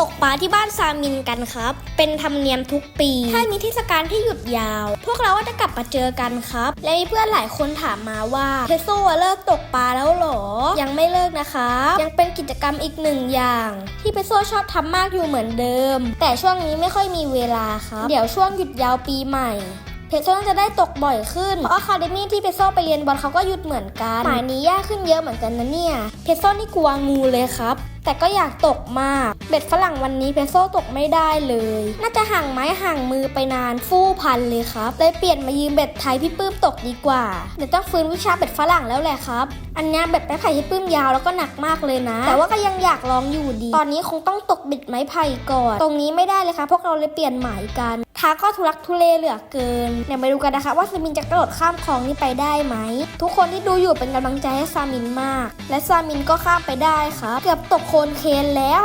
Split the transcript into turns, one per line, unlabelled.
ตกปลาที่บ้านซามินกันครับ เป็นธรรมเนียมทุกปี ถ้ามีเทศกาลที่หยุดยาว พวกเราก็จะกลับมาเจอกันครับ และมีเพื่อนหลายคนถามมาว่าเพโซอะเลิกตกปลาแล้วหรอ ยังไม่เลิกนะครับ ยังเป็นกิจกรรมอีกหนึ่งอย่าง ที่เพโซชอบทำมากอยู่เหมือนเดิม แต่ช่วงนี้ไม่ค่อยมีเวลาครับ เดี๋ยวช่วงหยุดยาวปีใหม่ เพโซน่าจะได้ตกบ่อยขึ้น เพราะอะคาเดมี่ที่เพโซไปเรียนบอลเขาก็หยุดเหมือนกันหมายนี้ยากขึ้นเยอะเหมือนกันนะเนี่ย เพโซนี่กลัวงูเลยครับ แต่ก็อยากตกมาก เบ็ดฝรั่งวันนี้เพโซตกไม่ได้เลย น่าจะห่างไม้ห่างมือไปนานฟู่พันเลยครับเลยเปลี่ยนมายืมเบ็ดไทยพี่ปื้มตกดีกว่า เดี๋ยวต้องฟื้นวิชาเบ็ดฝรั่งแล้วแหละครับ อันนี้เบ็ดไม้ไผ่ที่ปื้มยาวแล้วก็หนักมากเลยนะ แต่ว่าก็ยังอยากลองอยู่ดี ตอนนี้คงต้องตกเบ็ดไม้ไผ่ก่อน ตรงนี้ไม่ได้เลยครับพวกเราเลยเปลี่ยนหมายกัน ท้าก็ทุลักทุเลเหลือเกินเดี๋ยวไปดูกันนะคะว่าซามินจะกระโดดข้ามคลองนี้ไปได้ไหม ทุกคนที่ดูอยู่เป็นกำลังใจให้ซามินมาก และซามินก็ข้ามไปได้ครับเกือบตกโคลนเคนแล้ว